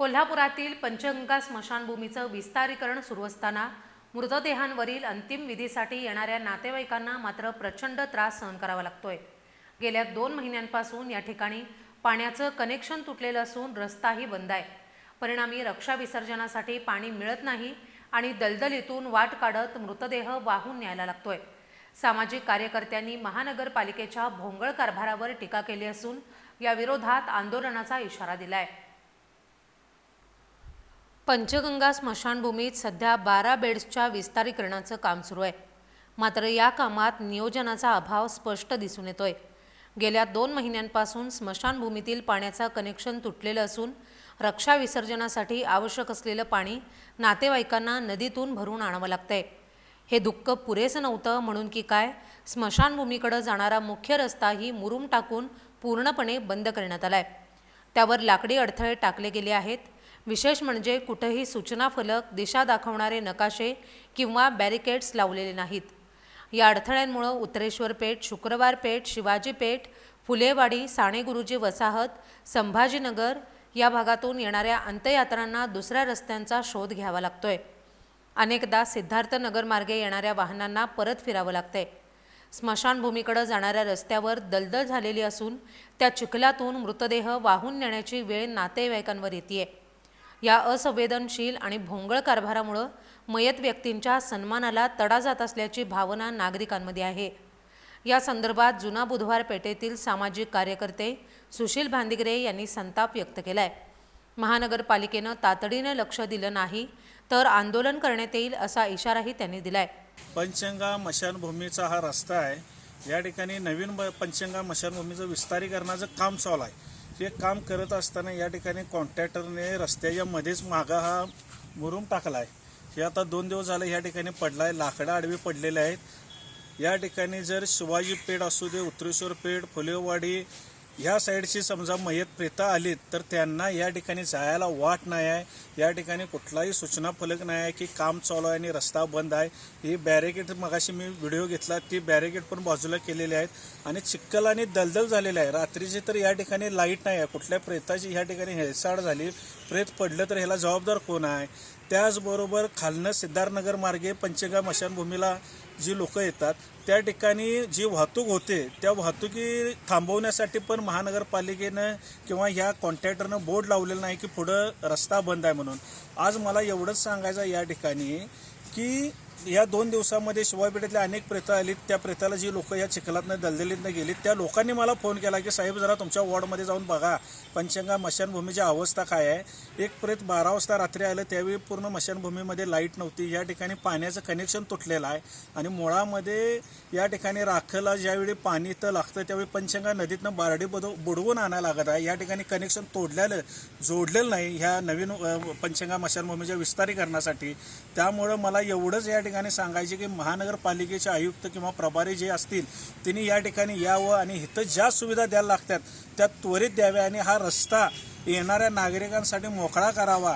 कोल्हापुरातील पंचगंगा स्मशानभूमीचं विस्तारीकरण सुरू असताना मृतदेहांवरील अंतिम विधीसाठी येणाऱ्या नातेवाईकांना मात्र प्रचंड त्रास सहन करावा लागतोय. गेल्या दोन महिन्यांपासून या ठिकाणी पाण्याचं कनेक्शन तुटलेलं असून रस्ताही बंद आहे. परिणामी रक्षा विसर्जनासाठी पाणी मिळत नाही आणि दलदलीतून वाट काढत मृतदेह वाहून न्यायला लागतोय. सामाजिक कार्यकर्त्यांनी महानगरपालिकेच्या भोंगळ कारभारावर टीका केली असून या विरोधात आंदोलनाचा इशारा दिला आहे पंचगंगा स्मशानभूमीत सध्या बारा बेड्सच्या विस्तारीकरणाचं काम सुरू आहे. मात्र या कामात नियोजनाचा अभाव स्पष्ट दिसून येतोय. गेल्या दोन महिन्यांपासून स्मशानभूमीतील पाण्याचं कनेक्शन तुटलेलं असून रक्षा विसर्जनासाठी आवश्यक असलेलं पाणी नातेवाईकांना नदीतून भरून आणावं लागतंय. हे दुःख पुरेसं नव्हतं म्हणून की काय स्मशानभूमीकडे जाणारा मुख्य रस्ताही मुरूम टाकून पूर्णपणे बंद करण्यात आलाय. त्यावर लाकडी अडथळे टाकले गेले आहेत. विशेष म्हणजे कुठेही सूचना फलक दिशा दाखवणारे नकाशे किंवा बॅरिकेड्स लावलेले नाहीत. या अडथळ्यांमुळं उत्तरेश्वर पेठ शुक्रवार पेठ शिवाजी पेठ फुलेवाडी साणेगुरुजी वसाहत संभाजीनगर या भागातून येणाऱ्या अंत्ययात्रांना दुसऱ्या रस्त्यांचा शोध घ्यावा लागतोय. अनेकदा सिद्धार्थनगर मार्गे येणाऱ्या वाहनांना परत फिरावं लागतंय. स्मशानभूमीकडे जाणाऱ्या रस्त्यावर दलदल झालेली असून त्या चिखलातून मृतदेह वाहून नेण्याची वेळ नातेवाईकांवर येते या असंवेदनशील आणि भोंगळ कारभारामुळं मयत व्यक्तींच्या सन्मानाला तडा जात असल्याची भावना नागरिकांमध्ये आहे. या संदर्भात जुना बुधवार पेठेतील सामाजिक कार्यकर्ते सुशील भांदिगरे यांनी संताप व्यक्त केला आहे महानगरपालिकेनं तातडीनं लक्ष दिलं नाही तर आंदोलन करण्यात येईल असा इशाराही त्यांनी दिलाय. पंचंगा मशानभूमीचा हा रस्ता आहे. या ठिकाणी नवीन ब- पंचंगा मशानभूमीचं विस्तारीकरणाचं काम चालू आहे. ते काम करत असताना या ठिकाणी कॉन्ट्रॅक्टरने रस्त्याच्या मध्येच मागा हा मुरूम टाकला आहे हे आता दोन दिवस झाले या ठिकाणी पडला आहे लाकडं आडवी पडलेले आहेत. या ठिकाणी जर शिवाजी पेठ असू दे उत्तरेश्वर पेठ फुलेवाडी ह्या साईडशी समजा मयत प्रेता आलीत तर त्यांना या ठिकाणी जायला वाट नाही आहे. या ठिकाणी कुठलाही सूचना फलक नाही आहे की काम चालू आहे आणि रस्ता बंद आहे. ही बॅरिकेड मगाशी मी व्हिडिओ घेतला ती बॅरिकेड पण बाजूला केलेली आहेत आणि चिक्कल आणि दलदल झालेले आहे. रात्रीची तर या ठिकाणी लाइट नाही आहे. कुठल्या प्रेताची या ठिकाणी हेळसाड झाली प्रेत पडलं तर ह्याला जबाबदार कोण आहे? त्याचबरोबर खालनं सिद्धार्थनगर मार्गे पंचगा मशानभूमीला जी लोक येतात त्या ठिकाणी जी वाहतूक होते त्या वाहतुकी थांबवण्यासाठी पण महानगरपालिकेनं किंवा ह्या कॉन्ट्रॅक्टरनं बोर्ड लावलेलं नाही की पुढं रस्ता बंद आहे म्हणून. आज मला एवढंच सांगायचं या ठिकाणी की या दोन दिवसामध्ये शिवायपेठेतल्या अनेक प्रेता आलीत. त्या प्रेताला जी लोक या चिखलातनं दलदलीतनं गेलीत त्या लोकांनी मला फोन केला की साहेब जरा तुमच्या वॉर्डमध्ये जाऊन बघा. पंचंगा मशानभूमीची अवस्था काय आहे? एक प्रेत बारा वाजता रात्री आलं. त्यावेळी पूर्ण मशानभूमीमध्ये लाइट नव्हती. या ठिकाणी पाण्याचं कनेक्शन तुटलेलं आहे. आणि मुळामध्ये या ठिकाणी राखेला ज्यावेळी पाणी तर लागतं त्यावेळी पंचंगा नदीतनं बारडी बदव बुडवून आणायला लागत आहे. या ठिकाणी कनेक्शन तोडलेलं जोडलेलं नाही. ह्या नवीन पंचंगा मशानभूमीच्या विस्तारीकरणासाठी. त्यामुळं मला एवढंच या ठिकाणी सांगायचे की महानगरपालिकेचे आयुक्त किंवा प्रभारी जे असतील त्यांनी या ठिकाणी यावं आणि इथं ज्या सुविधा द्यायला लागतात त्या त्वरित द्याव्या आणि हा रस्ता येणाऱ्या नागरिकांसाठी मोकळा करावा.